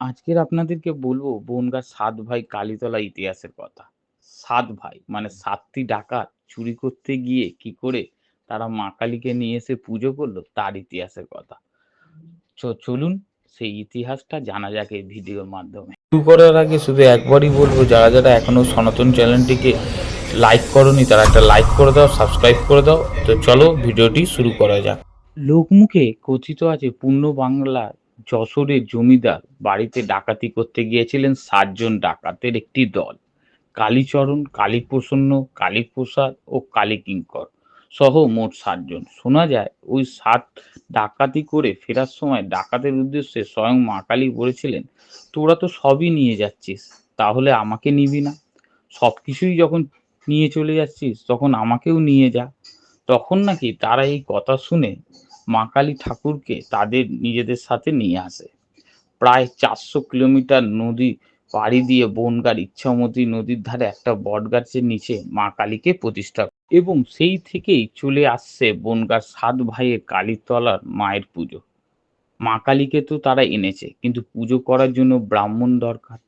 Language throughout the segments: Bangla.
আজকের আপনাদেরকে বলব বনগাঁর সাত ভাই কালীতলা ইতিহাসের কথা। সাত ভাই মানে ৭ টি ডাকাত চুরি করতে গিয়ে কি করে তারা মা কালীকে নিয়ে এসে পুজো করল তার ইতিহাসের কথা। চলুন সেই ইতিহাসটা জানা যাক এই ভিডিওর মাধ্যমে। শুরু করার আগে শুধু একবারই বলব যারা, যারা এখনও সনাতন চ্যানেলটিকে লাইক করোনি তারা একটা লাইক করে দাও, সাবস্ক্রাইব করে দাও। তো চলো ভিডিওটি শুরু করা যাক। লোকমুখে কথিত আছে পূর্ণ বাংলার যশোরের জমিদার বাড়িতে ডাকাতি করতে গিয়েছিলেন সাতজন ডাকাতের একটি দল। কালীচরণ, কালীপ্রসন্ন, কালীপ্রসাদ ও কালীকিঙ্কর সহ মোট সাতজন শোনা যায় ওই সাত ডাকাতি করে ফেরার সময় ডাকাতের উদ্দেশ্যে স্বয়ং মা কালী বলেছিলেন, "তোরা তো সবই নিয়ে যাচ্ছিস, তাহলে আমাকে নিবি না? সব কিছুই যখন নিয়ে চলে যাচ্ছিস তখন আমাকেও নিয়ে যা।" তখন নাকি তারা এই কথা শুনে মা কালী ঠাকুরকে তাদের নিজেদের সাথে নিয়ে আসে। প্রায় ৪০০ কিলোমিটার নদী পাড়ি দিয়ে বনগাঁর ইছামতী নদীর ধারে একটা বটগাছের নিচে মা কালীকে প্রতিষ্ঠা এবং সেই থেকেই চলে আসছে বনগাঁর সাত ভাইয়ের কালীতলার মায়ের পুজো। মা কালীকে তো তারা এনেছে, কিন্তু পুজো করার জন্য ব্রাহ্মণ দরকার।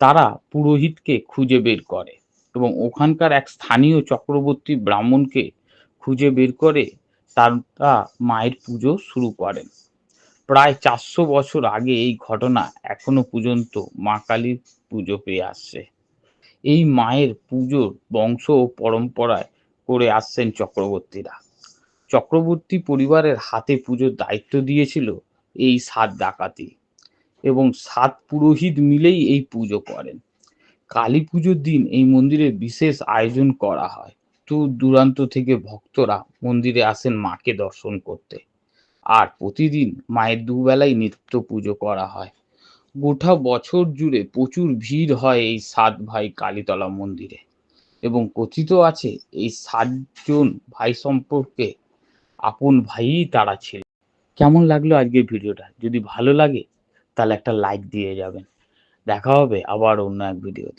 তারা পুরোহিতকে খুঁজে বের করে এবং ওখানকার এক স্থানীয় চক্রবর্তী ব্রাহ্মণকে খুঁজে বের করে তারা মায়ের পুজো শুরু করেন। প্রায় ৪০০ বছর আগে এই ঘটনা এখনও পর্যন্ত মা কালীর পুজো পেয়ে আসছে। এই মায়ের পুজোর বংশ ও পরম্পরায় করে আসছেন চক্রবর্তীরা। চক্রবর্তী পরিবারের হাতে পুজোর দায়িত্ব দিয়েছিল এই সাত ডাকাতি এবং সাত পুরোহিত মিলেই এই পুজো করেন। কালী পুজোর দিন এই মন্দিরে বিশেষ আয়োজন করা হয়। দূর দূরান্ত থেকে ভক্তরা মন্দিরে আসেন মাকে দর্শন করতে। আর প্রতিদিন মায়ের দুবেলাই নিত্য পুজো করা হয়। গোটা বছর জুড়ে প্রচুর ভিড় হয় এই সাত ভাই কালীতলা মন্দিরে এবং কথিত আছে এই সাতজন ভাই সম্পর্কে আপন ভাইই তারা ছিল। কেমন লাগল আজকের ভিডিওটা? যদি ভালো লাগে, তাহলে একটা লাইক দিয়ে যাবেন। দেখা হবে আবার অন্য এক ভিডিওতে।